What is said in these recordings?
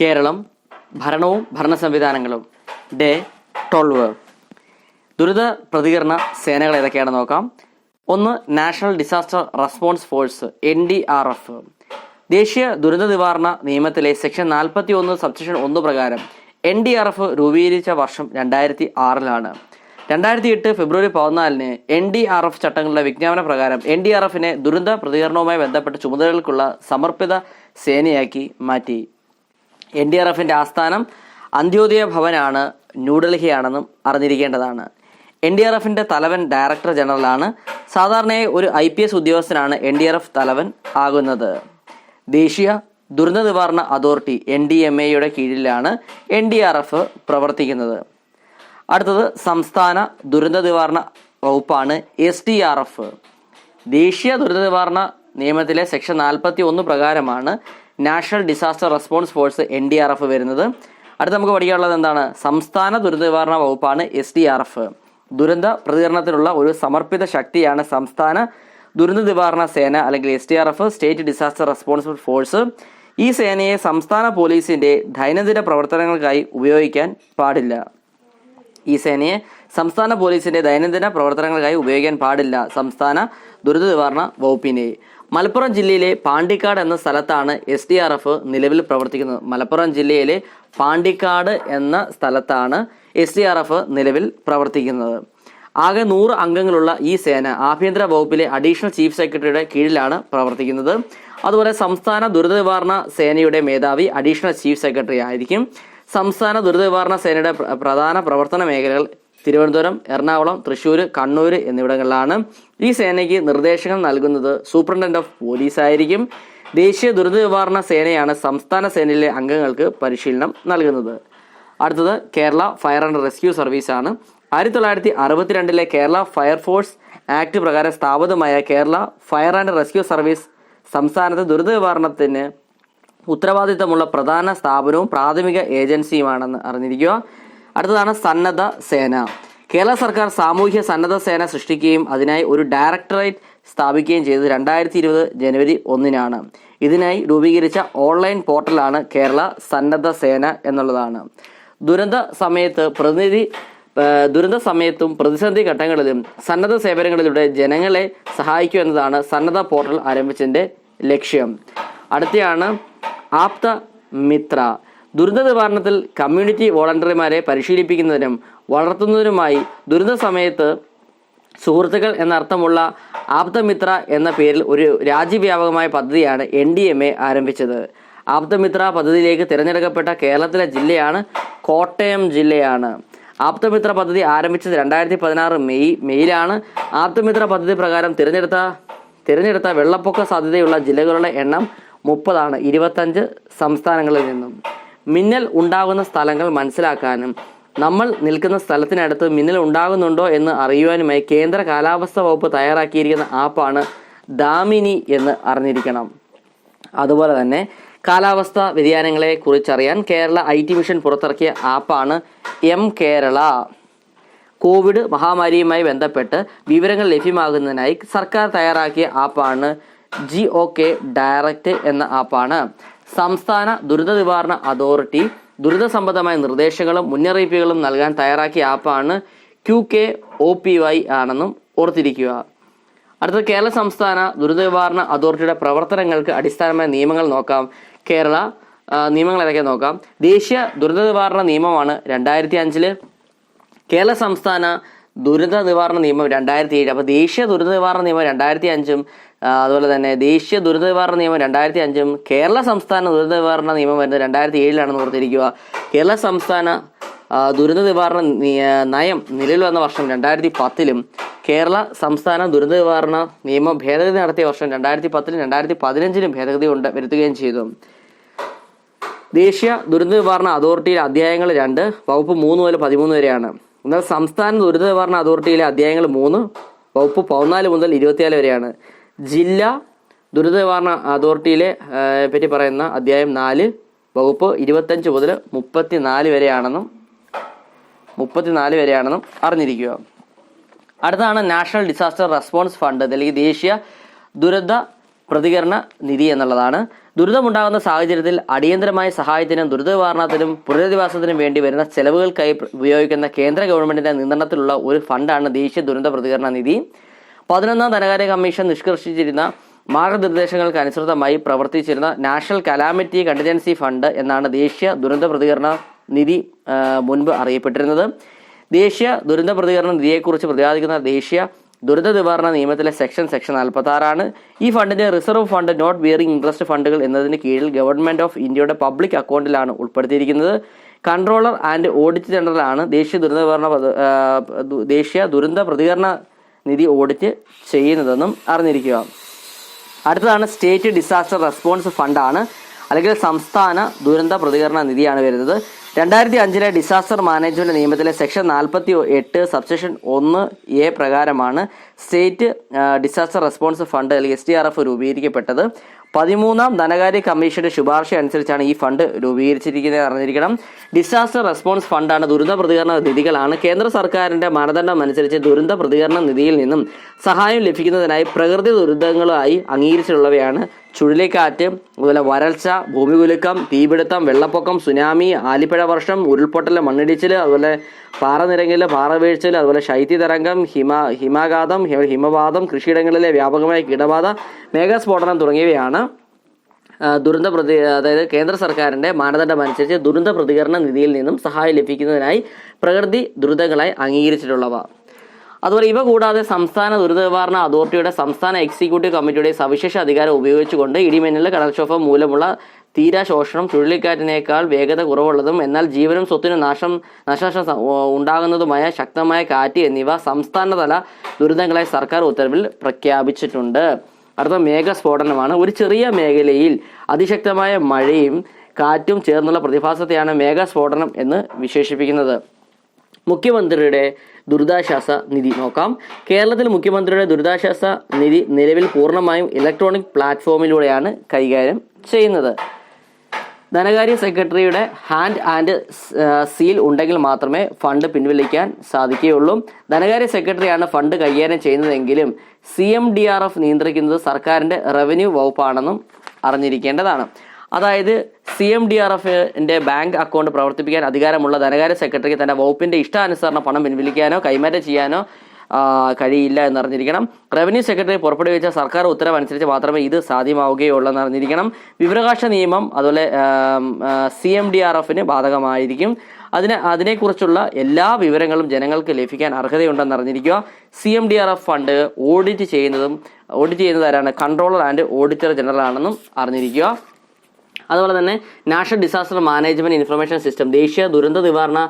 കേരളം ഭരണവും ഭരണ സംവിധാനങ്ങളും ഡേ ട്വൽവ്. ദുരിത പ്രതികരണ സേനകൾ ഏതൊക്കെയാണെന്ന് നോക്കാം. ഒന്ന് national disaster response force N D R F. ദേശീയ ദുരന്ത നിവാരണ നിയമത്തിലെ സെക്ഷൻ നാൽപ്പത്തി ഒന്ന് സബ്സെക്ഷൻ ഒന്ന് പ്രകാരം എൻ ഡി ആർ എഫ് രൂപീകരിച്ച വർഷം രണ്ടായിരത്തി ആറിലാണ് രണ്ടായിരത്തി എട്ട് ഫെബ്രുവരി പതിനാലിന് എൻ ഡി ആർ എഫ് ചട്ടങ്ങളുടെ വിജ്ഞാപന പ്രകാരം എൻ ഡി ആർ എഫിനെ ദുരന്ത പ്രതികരണവുമായി ബന്ധപ്പെട്ട ചുമതലകൾക്കുള്ള സമർപ്പിത സേനയാക്കി മാറ്റി. എൻ ഡി ആർ എഫിന്റെ ആസ്ഥാനം അന്ത്യോദയ ഭവനാണ് ന്യൂഡൽഹിയാണെന്നും അറിഞ്ഞിരിക്കേണ്ടതാണ്. എൻ ഡി ആർ എഫിന്റെ തലവൻ ഡയറക്ടർ ജനറലാണ്. സാധാരണയായി ഒരു ഐ പി എസ് ഉദ്യോഗസ്ഥനാണ് എൻ ഡി ആർ എഫ് തലവൻ ആകുന്നത്. ദേശീയ ദുരന്ത നിവാരണ അതോറിറ്റി എൻ ഡി എം എയുടെ കീഴിലാണ് എൻ ഡി ആർ എഫ് പ്രവർത്തിക്കുന്നത്. അടുത്തത് സംസ്ഥാന ദുരന്ത നിവാരണ വകുപ്പാണ് എസ് ഡി ആർ എഫ്. ദേശീയ ദുരന്ത നിവാരണ നിയമത്തിലെ സെക്ഷൻ നാൽപ്പത്തി ഒന്ന് പ്രകാരമാണ് national disaster response force N D R F വരുന്നത്. അടുത്ത് നമുക്ക് പഠിക്കാനുള്ളത് എന്താണ്? സംസ്ഥാന ദുരന്ത നിവാരണ വകുപ്പാണ് എസ് ഡി ആർ എഫ്. ദുരന്ത പ്രതികരണത്തിനുള്ള ഒരു സമർപ്പിത ശക്തിയാണ് സംസ്ഥാന ദുരന്ത നിവാരണ സേന അല്ലെങ്കിൽ S D R F state disaster response force. ഈ സേനയെ സംസ്ഥാന പോലീസിന്റെ ദൈനംദിന പ്രവർത്തനങ്ങൾക്കായി ഉപയോഗിക്കാൻ പാടില്ല. ഈ സേനയെ സംസ്ഥാന പോലീസിന്റെ ദൈനംദിന പ്രവർത്തനങ്ങൾക്കായി ഉപയോഗിക്കാൻ പാടില്ല സംസ്ഥാന ദുരന്ത നിവാരണ വകുപ്പിനെ. മലപ്പുറം ജില്ലയിലെ പാണ്ടിക്കാട് എന്ന സ്ഥലത്താണ് എസ് ഡി ആർ എഫ് നിലവിൽ പ്രവർത്തിക്കുന്നത്. മലപ്പുറം ജില്ലയിലെ പാണ്ടിക്കാട് എന്ന സ്ഥലത്താണ് എസ് ഡി ആർ എഫ് നിലവിൽ പ്രവർത്തിക്കുന്നത്. ആകെ നൂറ് അംഗങ്ങളുള്ള ഈ സേന ആഭ്യന്തര വകുപ്പിലെ അഡീഷണൽ ചീഫ് സെക്രട്ടറിയുടെ കീഴിലാണ് പ്രവർത്തിക്കുന്നത്. അതുപോലെ സംസ്ഥാന ദുരിത നിവാരണ സേനയുടെ മേധാവി അഡീഷണൽ ചീഫ് സെക്രട്ടറി ആയിരിക്കും. സംസ്ഥാന ദുരിത നിവാരണ സേനയുടെ പ്രധാന പ്രവർത്തന മേഖലകൾ തിരുവനന്തപുരം എറണാകുളം തൃശ്ശൂർ കണ്ണൂർ എന്നിവിടങ്ങളിലാണ് ഈ സേനയ്ക്ക് നിർദ്ദേശങ്ങൾ നൽകുന്നത്. സൂപ്രണ്ടന്റ് ഓഫ് പോലീസ് ആയിരിക്കും ദേശീയ ദുരന്ത നിവാരണ സേനയാണ് സംസ്ഥാന സേനയിലെ അംഗങ്ങൾക്ക് പരിശീലനം നൽകുന്നത്. അടുത്തത് Kerala fire and rescue service ആണ് ആയിരത്തി തൊള്ളായിരത്തി അറുപത്തിരണ്ടിലെ കേരള ഫയർഫോഴ്സ് ആക്ട് പ്രകാരം സ്ഥാപിതമായ Kerala fire and rescue service സംസ്ഥാനത്തെ ദുരിത നിവാരണത്തിന് ഉത്തരവാദിത്തമുള്ള പ്രധാന സ്ഥാപനവും പ്രാഥമിക ഏജൻസിയുമാണെന്ന് അറിഞ്ഞിരിക്കുക. അടുത്തതാണ് സന്നദ്ധ സേന. കേരള സർക്കാർ സാമൂഹ്യ സന്നദ്ധ സേന സൃഷ്ടിക്കുകയും അതിനായി ഒരു ഡയറക്ടറേറ്റ് സ്ഥാപിക്കുകയും ചെയ്തത് രണ്ടായിരത്തി ഇരുപത് ജനുവരി ഒന്നിനാണ്. ഇതിനായി രൂപീകരിച്ച ഓൺലൈൻ പോർട്ടലാണ് കേരള സന്നദ്ധ സേന എന്നുള്ളതാണ്. ദുരന്ത സമയത്ത് പ്രതിനിധി ദുരന്ത സമയത്തും പ്രതിസന്ധി ഘട്ടങ്ങളിലും സന്നദ്ധ സേവനങ്ങളിലൂടെ ജനങ്ങളെ സഹായിക്കുക എന്നതാണ് സന്നദ്ധ പോർട്ടൽ ആരംഭിച്ചതിന്റെ ലക്ഷ്യം. അടുത്തയാണ് ആപ്ത മിത്ര. ദുരന്ത നിവാരണത്തിൽ കമ്മ്യൂണിറ്റി വോളണ്ടിയർമാരെ പരിശീലിപ്പിക്കുന്നതിനും വളർത്തുന്നതിനുമായി ദുരന്ത സമയത്ത് സുഹൃത്തുക്കൾ എന്നർത്ഥമുള്ള ആപ്തമിത്ര എന്ന പേരിൽ ഒരു രാജ്യവ്യാപകമായ പദ്ധതിയാണ് എൻ ഡി എം എ ആരംഭിച്ചത്. ആപ്തമിത്ര പദ്ധതിയിലേക്ക് തിരഞ്ഞെടുക്കപ്പെട്ട കേരളത്തിലെ ജില്ലയാണ് കോട്ടയം ജില്ലയാണ്. ആപ്തമിത്ര പദ്ധതി ആരംഭിച്ചത് രണ്ടായിരത്തി പതിനാറ് മെയ് മെയ്യിലാണ്. ആപ്തമിത്ര പദ്ധതി പ്രകാരം തിരഞ്ഞെടുത്ത തിരഞ്ഞെടുത്ത വെള്ളപ്പൊക്ക സാധ്യതയുള്ള ജില്ലകളുടെ എണ്ണം മുപ്പതാണ്. ഇരുപത്തഞ്ച് സംസ്ഥാനങ്ങളിൽ നിന്നും. മിന്നൽ ഉണ്ടാകുന്ന സ്ഥലങ്ങൾ മനസ്സിലാക്കാനും നമ്മൾ നിൽക്കുന്ന സ്ഥലത്തിനടുത്ത് മിന്നൽ ഉണ്ടാകുന്നുണ്ടോ എന്ന് അറിയുവാനുമായി കേന്ദ്ര കാലാവസ്ഥ വകുപ്പ് തയ്യാറാക്കിയിരിക്കുന്ന ആപ്പാണ് ദാമിനി എന്ന് അറിഞ്ഞിരിക്കണം. അതുപോലെ തന്നെ കാലാവസ്ഥ വ്യതിയാനങ്ങളെ കുറിച്ചറിയാൻ കേരള ഐ ടി മിഷൻ പുറത്തിറക്കിയ ആപ്പാണ് എം കേരള. കോവിഡ് മഹാമാരിയുമായി ബന്ധപ്പെട്ട് വിവരങ്ങൾ ലഭ്യമാകുന്നതിനായി സർക്കാർ തയ്യാറാക്കിയ ആപ്പാണ് ജി ഒ കെ ഡയറക്റ്റ് എന്ന ആപ്പാണ്. സംസ്ഥാന ദുരിത നിവാരണ അതോറിറ്റി ദുരിത സംബന്ധമായ നിർദ്ദേശങ്ങളും മുന്നറിയിപ്പുകളും നൽകാൻ തയ്യാറാക്കിയ ആപ്പാണ് Q K O P Y ആണെന്നും ഓർത്തിരിക്കുക. അടുത്തത് കേരള സംസ്ഥാന ദുരിത നിവാരണ അതോറിറ്റിയുടെ പ്രവർത്തനങ്ങൾക്ക് അടിസ്ഥാനമായ നിയമങ്ങൾ നോക്കാം. കേരള നിയമങ്ങൾ ഏതൊക്കെ നോക്കാം. ദേശീയ ദുരിത നിവാരണ നിയമമാണ് രണ്ടായിരത്തി അഞ്ചിൽ കേരള സംസ്ഥാന ദുരന്ത നിവാരണ നിയമം രണ്ടായിരത്തി ഏഴ് അപ്പോൾ ദേശീയ ദുരന്ത നിവാരണ നിയമം രണ്ടായിരത്തി അഞ്ചും അതുപോലെ തന്നെ ദേശീയ ദുരന്ത നിവാരണ നിയമം രണ്ടായിരത്തി അഞ്ചും കേരള സംസ്ഥാന ദുരന്ത നിവാരണ നിയമം വരുന്നത് രണ്ടായിരത്തി ഏഴിലാണെന്ന് ഓർത്തിരിക്കുക. കേരള സംസ്ഥാന ദുരന്ത നിവാരണ നയം നിലവിൽ വന്ന വർഷം രണ്ടായിരത്തി പത്തിലും കേരള സംസ്ഥാന ദുരന്ത നിവാരണ നിയമം ഭേദഗതി നടത്തിയ വർഷം രണ്ടായിരത്തി പത്തിലും രണ്ടായിരത്തി പതിനഞ്ചിലും ഭേദഗതി ഉണ്ട് വരുത്തുകയും ചെയ്തു. ദേശീയ ദുരന്ത നിവാരണ അതോറിറ്റിയിലെ അധ്യായങ്ങൾ രണ്ട് വകുപ്പ് മൂന്ന് മുതൽ പതിമൂന്ന് വരെയാണ്. എന്നാൽ സംസ്ഥാന ദുരിത നിവാരണ അതോറിറ്റിയിലെ അധ്യായങ്ങൾ മൂന്ന് വകുപ്പ് പതിനാല് മുതൽ ഇരുപത്തിനാല് വരെയാണ്. ജില്ലാ ദുരിത നിവാരണ അതോറിറ്റിയിലെ പറ്റി പറയുന്ന അധ്യായം നാല് വകുപ്പ് ഇരുപത്തഞ്ച് മുതൽ മുപ്പത്തി നാല് വരെയാണെന്നും മുപ്പത്തിനാല് വരെയാണെന്നും അറിഞ്ഞിരിക്കുക. അടുത്താണ് നാഷണൽ ഡിസാസ്റ്റർ റെസ്പോൺസ് ഫണ്ട് അല്ലെങ്കിൽ ദേശീയ ദുരന്ത പ്രതികരണ നിധി എന്നുള്ളതാണ്. ദുരിതമുണ്ടാകുന്ന സാഹചര്യത്തിൽ അടിയന്തരമായ സഹായത്തിനും ദുരിതനിവാരണത്തിനും പുനരധിവാസത്തിനും വേണ്ടി വരുന്ന ചെലവുകൾക്കായി ഉപയോഗിക്കുന്ന കേന്ദ്ര ഗവൺമെന്റിന്റെ നിയന്ത്രണത്തിലുള്ള ഒരു ഫണ്ടാണ് ദേശീയ ദുരന്ത പ്രതികരണ നിധി. പതിനൊന്നാം ധനകാര്യ കമ്മീഷൻ നിഷ്കർഷിച്ചിരുന്ന മാർഗനിർദ്ദേശങ്ങൾക്ക് അനുസൃതമായി പ്രവർത്തിച്ചിരുന്ന നാഷണൽ കലാമിറ്റി കണ്ടിജൻസി ഫണ്ട് എന്നാണ് ദേശീയ ദുരന്ത പ്രതികരണ നിധി മുൻപ് അറിയപ്പെട്ടിരുന്നത്. ദേശീയ ദുരന്ത പ്രതികരണ നിധിയെക്കുറിച്ച് പ്രതിപാദിക്കുന്ന ദേശീയ ദുരന്ത നിവാരണ നിയമത്തിലെ സെക്ഷൻ സെക്ഷൻ നാൽപ്പത്തി ആറാണ് ഈ ഫണ്ടിന്റെ reserve fund not bearing interest ഫണ്ടുകൾ എന്നതിന് കീഴിൽ ഗവൺമെന്റ് ഓഫ് ഇന്ത്യയുടെ പബ്ലിക് അക്കൗണ്ടിലാണ് ഉൾപ്പെടുത്തിയിരിക്കുന്നത്. കൺട്രോളർ ആൻഡ് ഓഡിറ്റ് ജനറൽ ആണ് ദേശീയ ദുരന്ത നിവാരണ ദേശീയ ദുരന്ത പ്രതികരണ നിധി ഓഡിറ്റ് ചെയ്യുന്നതെന്നും അറിഞ്ഞിരിക്കുക. അടുത്തതാണ് സ്റ്റേറ്റ് ഡിസാസ്റ്റർ റെസ്പോൺസ് ഫണ്ടാണ്. അല്ലെങ്കിൽ സംസ്ഥാന ദുരന്ത പ്രതികരണ നിധിയാണ് വരുന്നത്. രണ്ടായിരത്തി അഞ്ചിലെ ഡിസാസ്റ്റർ മാനേജ്മെന്റ് നിയമത്തിലെ സെക്ഷൻ നാൽപ്പത്തി എട്ട് സബ്സെക്ഷൻ ഒന്ന് എ പ്രകാരമാണ് സ്റ്റേറ്റ് ഡിസാസ്റ്റർ റെസ്പോൺസ് ഫണ്ട് അല്ലെങ്കിൽ എസ് ഡി ആർ എഫ് രൂപീകരിക്കപ്പെട്ടത്. പതിമൂന്നാം ധനകാര്യ കമ്മീഷന്റെ ശുപാർശ അനുസരിച്ചാണ് ഈ ഫണ്ട് രൂപീകരിച്ചിരിക്കുന്നത് അറിഞ്ഞിരിക്കണം. ഡിസാസ്റ്റർ റെസ്പോൺസ് ഫണ്ടാണ് ദുരന്ത പ്രതികരണ നിധികളാണ്. കേന്ദ്ര സർക്കാരിന്റെ മാനദണ്ഡം അനുസരിച്ച് ദുരന്ത പ്രതികരണ നിധിയിൽ നിന്നും സഹായം ലഭിക്കുന്നതിനായി പ്രകൃതി ദുരന്തങ്ങളുമായി അംഗീകരിച്ചിട്ടുള്ളവയാണ് ചുഴലിക്കാറ്റ് അതുപോലെ വരൾച്ച ഭൂമികുലുക്കം തീപിടുത്തം വെള്ളപ്പൊക്കം സുനാമി ആലിപ്പഴ വർഷം ഉരുൾപൊട്ടൽ മണ്ണിടിച്ചിൽ അതുപോലെ പാറനിരങ്ങിൽ പാറവീഴ്ചൽ അതുപോലെ ശൈത്യതരംഗം ഹിമ ഹിമാഘാതം ഹിമവാദം കൃഷിയിടങ്ങളിലെ വ്യാപകമായ കീടബാധ മേഘസ്ഫോടനം തുടങ്ങിയവയാണ്. ദുരന്ത പ്രതി അതായത് കേന്ദ്ര സർക്കാരിന്റെ മാനദണ്ഡം അനുസരിച്ച് ദുരന്ത പ്രതികരണ നിധിയിൽ നിന്നും സഹായം ലഭിക്കുന്നതിനായി പ്രകൃതി ദുരിതങ്ങളായി അംഗീകരിച്ചിട്ടുള്ളവ. അതുപോലെ ഇവ കൂടാതെ സംസ്ഥാന ദുരിത നിവാരണ അതോറിറ്റിയുടെ സംസ്ഥാന എക്സിക്യൂട്ടീവ് കമ്മിറ്റിയുടെ സവിശേഷ അധികാരം ഉപയോഗിച്ചുകൊണ്ട് ഇടിമിന്നൽ കടൽക്ഷോഭം മൂലമുള്ള തീരാശോഷണം ചുഴലിക്കാറ്റിനേക്കാൾ വേഗത കുറവുള്ളതും എന്നാൽ ജീവനും സ്വത്തിനും നാശം നാശനഷ്ടം ഉണ്ടാകുന്നതുമായ ശക്തമായ കാറ്റ് എന്നിവ സംസ്ഥാനതല ദുരിതങ്ങളായി സർക്കാർ ഉത്തരവിൽ പ്രഖ്യാപിച്ചിട്ടുണ്ട്. അടുത്ത മേഘസ്ഫോടനമാണ്. ഒരു ചെറിയ മേഖലയിൽ അതിശക്തമായ മഴയും കാറ്റും ചേർന്നുള്ള പ്രതിഭാസത്തെയാണ് മേഘസ്ഫോടനം എന്ന് വിശേഷിപ്പിക്കുന്നത്. മുഖ്യമന്ത്രിയുടെ ദുരിതാശ്വാസ നിധി നോക്കാം. കേരളത്തിൽ മുഖ്യമന്ത്രിയുടെ ദുരിതാശ്വാസ നിധി നിലവിൽ പൂർണമായും ഇലക്ട്രോണിക് പ്ലാറ്റ്ഫോമിലൂടെയാണ് കൈകാര്യം ചെയ്യുന്നത്. ധനകാര്യ സെക്രട്ടറിയുടെ ഹാൻഡ് ആൻഡ് സീൽ ഉണ്ടെങ്കിൽ മാത്രമേ ഫണ്ട് പിൻവലിക്കാൻ സാധിക്കുകയുള്ളൂ. ധനകാര്യ സെക്രട്ടറിയാണ് ഫണ്ട് കൈകാര്യം ചെയ്യുന്നതെങ്കിലും C M D R F നിയന്ത്രിക്കുന്നത് സർക്കാരിന്റെ റവന്യൂ വകുപ്പാണെന്നും അറിഞ്ഞിരിക്കേണ്ടതാണ്. അതായത് സി എം ഡി ആർ എഫിന്റെ ബാങ്ക് അക്കൗണ്ട് പ്രവർത്തിപ്പിക്കാൻ അധികാരമുള്ള ധനകാര്യ സെക്രട്ടറിക്ക് തന്റെ വകുപ്പിന്റെ ഇഷ്ടാനുസരണം പണം പിൻവലിക്കാനോ കൈമാറ്റം ചെയ്യാനോ കഴിയില്ല എന്നറിഞ്ഞിരിക്കണം. റവന്യൂ സെക്രട്ടറി പുറപ്പെടുവിച്ച സർക്കാർ ഉത്തരവ് അനുസരിച്ച് മാത്രമേ ഇത് സാധ്യമാവുകയുള്ളൂ എന്നറിഞ്ഞിരിക്കണം. വിവരാവകാശ നിയമം അതുപോലെ സി എം ഡി ആർ എഫിന് ബാധകമായിരിക്കും. അതിന് അതിനെക്കുറിച്ചുള്ള എല്ലാ വിവരങ്ങളും ജനങ്ങൾക്ക് ലഭിക്കാൻ അർഹതയുണ്ടെന്ന് അറിഞ്ഞിരിക്കുക. C M D R F fund audit ചെയ്യുന്നതും ഓഡിറ്റ് ചെയ്യുന്നത് ആരാണ്? കൺട്രോളർ ആൻഡ് ഓഡിറ്റർ ജനറൽ ആണെന്നും അറിഞ്ഞിരിക്കുക. അതുപോലെ തന്നെ national disaster management information system ദേശീയ ദുരന്ത നിവാരണ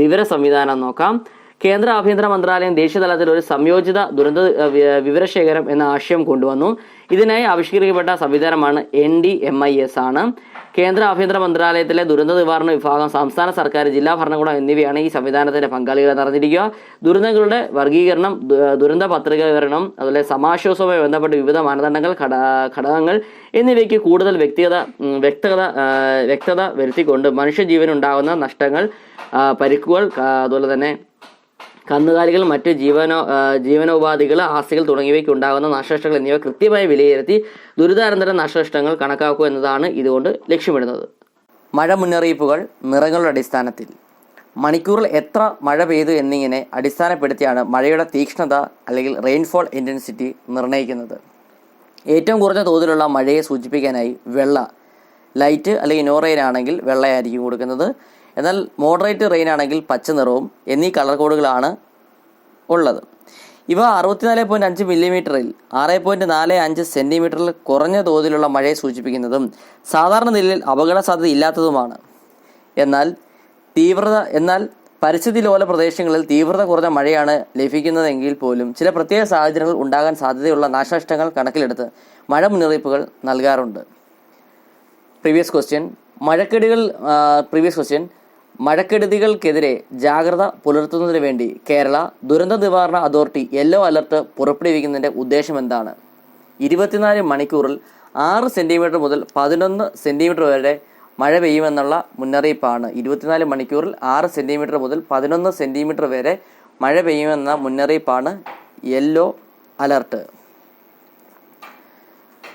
വിവര സംവിധാനം നോക്കാം. കേന്ദ്ര ആഭ്യന്തര മന്ത്രാലയം ദേശീയ തലത്തിൽ ഒരു സംയോജിത ദുരന്ത വിവരശേഖരം എന്ന ആശയം കൊണ്ടുവന്നു. ഇതിനായി ആവിഷ്കരിക്കപ്പെട്ട സംവിധാനമാണ് N D M I S ആണ്. കേന്ദ്ര ആഭ്യന്തര മന്ത്രാലയത്തിലെ ദുരന്ത നിവാരണ വിഭാഗം സംസ്ഥാന സർക്കാർ ജില്ലാ ഭരണകൂടം എന്നിവയാണ് ഈ സംവിധാനത്തിന്റെ പങ്കാളികൾ നടന്നിരിക്കുക ദുരന്തങ്ങളുടെ വർഗീകരണം ദുരന്ത പത്രിക വിവരണം അതുപോലെ സമാശ്വാസവുമായി ബന്ധപ്പെട്ട വിവിധ മാനദണ്ഡങ്ങൾ ഘട ഘടകങ്ങൾ എന്നിവയ്ക്ക് കൂടുതൽ വ്യക്തിഗത വ്യക്തത വ്യക്തത വരുത്തിക്കൊണ്ട് മനുഷ്യജീവനുണ്ടാകുന്ന നഷ്ടങ്ങൾ പരിക്കുകൾ അതുപോലെ തന്നെ കന്നുകാലികൾ മറ്റ് ജീവനോ ജീവനോപാധികൾ ആസ്തികൾ തുടങ്ങിയവയ്ക്ക് ഉണ്ടാകുന്ന നാശനഷ്ടങ്ങൾ എന്നിവ കൃത്യമായി വിലയിരുത്തി ദുരിതാനന്തര നാശനഷ്ടങ്ങൾ കണക്കാക്കുക എന്നതാണ് ഇതുകൊണ്ട് ലക്ഷ്യമിടുന്നത്. മഴ മുന്നറിയിപ്പുകൾ നിറങ്ങളുടെ അടിസ്ഥാനത്തിൽ. മണിക്കൂറിൽ എത്ര മഴ പെയ്തു എന്നിങ്ങനെ അടിസ്ഥാനപ്പെടുത്തിയാണ് മഴയുടെ തീക്ഷ്ണത അല്ലെങ്കിൽ റെയിൻഫോൾ ഇന്റൻസിറ്റി നിർണയിക്കുന്നത്. ഏറ്റവും കുറഞ്ഞ തോതിലുള്ള മഴയെ സൂചിപ്പിക്കാനായി വെള്ള ലൈറ്റ് അല്ലെങ്കിൽ നോറയിലാണെങ്കിൽ വെള്ളയായിരിക്കും കൊടുക്കുന്നത്. എന്നാൽ മോഡറേറ്റ് റെയിൻ ആണെങ്കിൽ പച്ച നിറവും എന്നീ കളർ കോഡുകളാണ് ഉള്ളത്. ഇവ അറുപത്തിനാല് പോയിന്റ് അഞ്ച് മില്ലിമീറ്ററിൽ ആറ് പോയിന്റ് നാല് അഞ്ച് സെന്റിമീറ്ററിൽ കുറഞ്ഞ തോതിലുള്ള മഴയെ സൂചിപ്പിക്കുന്നതും സാധാരണ നിലയിൽ അപകട സാധ്യത ഇല്ലാത്തതുമാണ്. എന്നാൽ തീവ്രത എന്നാൽ പരിസ്ഥിതി ലോല പ്രദേശങ്ങളിൽ തീവ്രത കുറഞ്ഞ മഴയാണ് ലഭിക്കുന്നതെങ്കിൽ പോലും ചില പ്രത്യേക സാഹചര്യങ്ങൾ ഉണ്ടാകാൻ സാധ്യതയുള്ള നാശനഷ്ടങ്ങൾ കണക്കിലെടുത്ത് മഴ മുന്നറിയിപ്പുകൾ നൽകാറുണ്ട്. പ്രീവിയസ് ക്വസ്റ്റ്യൻ മഴക്കെടുകൾ പ്രീവിയസ് ക്വസ്റ്റ്യൻ മഴക്കെടുതികൾക്കെതിരെ ജാഗ്രത പുലർത്തുന്നതിന് വേണ്ടി കേരള ദുരന്ത നിവാരണ അതോറിറ്റി യെല്ലോ അലർട്ട് പുറപ്പെടുവിക്കുന്നതിന്റെ ഉദ്ദേശം എന്താണ് ഇരുപത്തിനാല് മണിക്കൂറിൽ ആറ് സെന്റിമീറ്റർ മുതൽ പതിനൊന്ന് സെന്റിമീറ്റർ വരെ മഴ പെയ്യുമെന്നുള്ള മുന്നറിയിപ്പാണ്. ഇരുപത്തിനാല് മണിക്കൂറിൽ ആറ് സെന്റിമീറ്റർ മുതൽ പതിനൊന്ന് സെന്റിമീറ്റർ വരെ മഴ പെയ്യുമെന്ന മുന്നറിയിപ്പാണ് യെല്ലോ അലർട്ട്.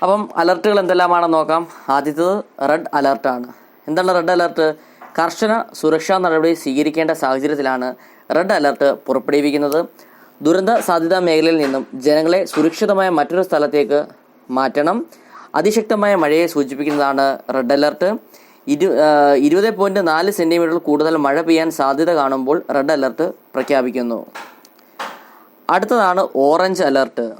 അപ്പം അലർട്ടുകൾ എന്തെല്ലാമാണെന്ന് നോക്കാം. ആദ്യത്തത് റെഡ് അലർട്ടാണ്. എന്താണ് റെഡ് അലർട്ട്? കർശന സുരക്ഷാ നടപടി സ്വീകരിക്കേണ്ട സാഹചര്യത്തിലാണ് റെഡ് അലർട്ട് പുറപ്പെടുവിക്കുന്നത്. ദുരന്ത സാധ്യതാ മേഖലയിൽ നിന്നും ജനങ്ങളെ സുരക്ഷിതമായ മറ്റൊരു സ്ഥലത്തേക്ക് മാറ്റണം. അതിശക്തമായ മഴയെ സൂചിപ്പിക്കുന്നതാണ് റെഡ് അലർട്ട്. ഇരു ഇരുപത് പോയിന്റ് നാല് സെന്റിമീറ്റർ കൂടുതൽ മഴ പെയ്യാൻ സാധ്യത കാണുമ്പോൾ റെഡ് അലർട്ട് പ്രഖ്യാപിക്കുന്നു. അടുത്തതാണ് ഓറഞ്ച് അലർട്ട്.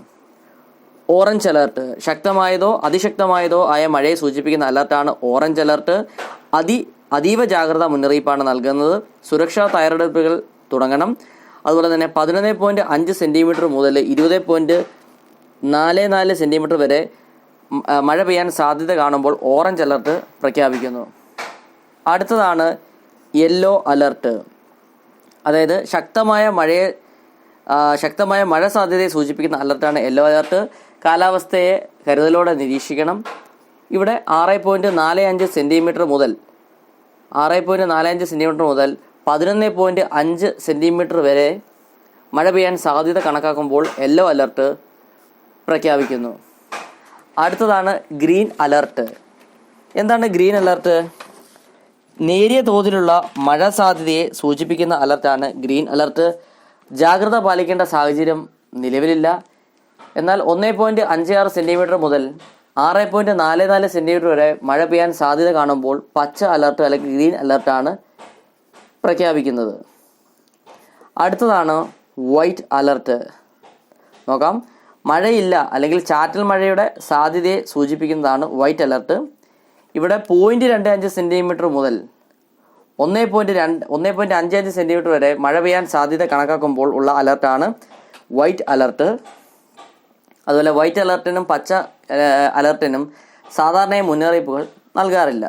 Orange alert. ശക്തമായതോ അതിശക്തമായതോ ആയ മഴയെ സൂചിപ്പിക്കുന്ന അലർട്ടാണ് ഓറഞ്ച് അലർട്ട്. അതി അതീവ ജാഗ്രത മുന്നറിയിപ്പാണ് നൽകുന്നത്. സുരക്ഷാ തയ്യാറെടുപ്പുകൾ തുടങ്ങണം. അതുപോലെ തന്നെ പതിനൊന്ന് പോയിന്റ് അഞ്ച് സെന്റിമീറ്റർ മുതൽ ഇരുപത് പോയിന്റ് നാല് നാല് സെന്റിമീറ്റർ വരെ മഴ പെയ്യാൻ സാധ്യത കാണുമ്പോൾ ഓറഞ്ച് അലർട്ട് പ്രഖ്യാപിക്കുന്നു. അടുത്തതാണ് യെല്ലോ അലർട്ട്. അതായത് ശക്തമായ മഴയെ ശക്തമായ മഴ സാധ്യതയെ സൂചിപ്പിക്കുന്ന അലർട്ടാണ് യെല്ലോ അലർട്ട്. കാലാവസ്ഥയെ കരുതലോടെ നിരീക്ഷിക്കണം. ഇവിടെ ആറ് പോയിന്റ് നാല് അഞ്ച് സെന്റിമീറ്റർ മുതൽ ആറ് പോയിന്റ് നാലഞ്ച് സെന്റിമീറ്റർ മുതൽ പതിനൊന്ന് പോയിന്റ് അഞ്ച് സെന്റിമീറ്റർ വരെ മഴ പെയ്യാൻ സാധ്യത കണക്കാക്കുമ്പോൾ യെല്ലോ അലർട്ട് പ്രഖ്യാപിക്കുന്നു. അടുത്തതാണ് ഗ്രീൻ അലർട്ട്. എന്താണ് ഗ്രീൻ അലർട്ട്? നേരിയ തോതിലുള്ള മഴ സാധ്യതയെ സൂചിപ്പിക്കുന്ന അലർട്ടാണ് ഗ്രീൻ അലർട്ട്. ജാഗ്രത പാലിക്കേണ്ട സാഹചര്യം നിലവിലില്ല. എന്നാൽ ഒന്നേ പോയിന്റ് അഞ്ച് ആറ് സെന്റിമീറ്റർ മുതൽ ആറ് പോയിന്റ് നാല് നാല് സെന്റിമീറ്റർ വരെ മഴ പെയ്യാൻ സാധ്യത കാണുമ്പോൾ പച്ച അലർട്ട് അല്ലെങ്കിൽ ഗ്രീൻ അലർട്ടാണ് പ്രഖ്യാപിക്കുന്നത്. അടുത്തതാണ് വൈറ്റ് അലർട്ട്. നോക്കാം. മഴയില്ല അല്ലെങ്കിൽ ചാറ്റൽ മഴയുടെ സാധ്യതയെ സൂചിപ്പിക്കുന്നതാണ് വൈറ്റ് അലർട്ട്. ഇവിടെ പോയിന്റ് രണ്ട് അഞ്ച് സെന്റിമീറ്റർ മുതൽ ഒന്നേ പോയിന്റ് രണ്ട് ഒന്നേ പോയിന്റ് അഞ്ച് അഞ്ച് സെന്റിമീറ്റർ വരെ മഴ പെയ്യാൻ സാധ്യത കണക്കാക്കുമ്പോൾ ഉള്ള അലർട്ടാണ് വൈറ്റ് അലർട്ട്. അതുപോലെ വൈറ്റ് അലർട്ടിനും പച്ച അലർട്ടിനും സാധാരണ മുന്നറിയിപ്പുകൾ നൽകാറില്ല.